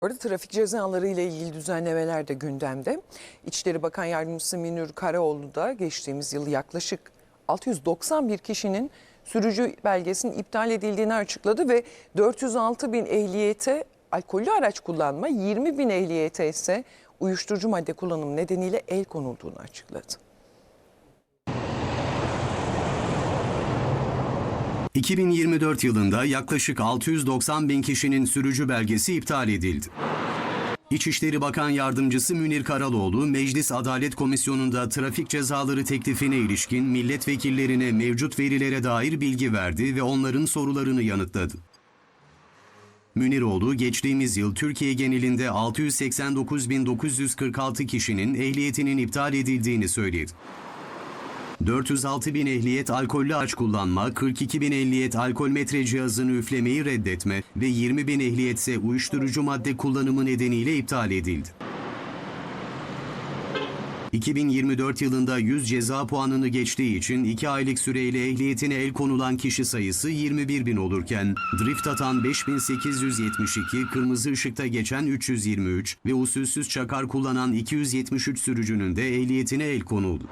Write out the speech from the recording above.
Orada trafik cezaları ile ilgili düzenlemeler de gündemde. İçişleri Bakan Yardımcısı Münir Karaoğlu da geçtiğimiz yıl yaklaşık 691 kişinin sürücü belgesinin iptal edildiğini açıkladı ve 406 bin ehliyete alkollü araç kullanma, 20 bin ehliyete ise uyuşturucu madde kullanımı nedeniyle el konulduğunu açıkladı. 2024 yılında yaklaşık 690 bin kişinin sürücü belgesi iptal edildi. İçişleri Bakan Yardımcısı Münir Karaloğlu, Meclis Adalet Komisyonu'nda trafik cezaları teklifine ilişkin milletvekillerine mevcut verilere dair bilgi verdi ve onların sorularını yanıtladı. Müniroğlu, geçtiğimiz yıl Türkiye genelinde 689.946 kişinin ehliyetinin iptal edildiğini söyledi. 406 bin ehliyet alkollü araç kullanma, 42 bin ehliyet alkol metre cihazını üflemeyi reddetme ve 20 bin ehliyetse uyuşturucu madde kullanımı nedeniyle iptal edildi. 2024 yılında 100 ceza puanını geçtiği için 2 aylık süreyle ehliyetine el konulan kişi sayısı 21 bin olurken, drift atan 5872, kırmızı ışıkta geçen 323 ve usulsüz çakar kullanan 273 sürücünün de ehliyetine el konuldu.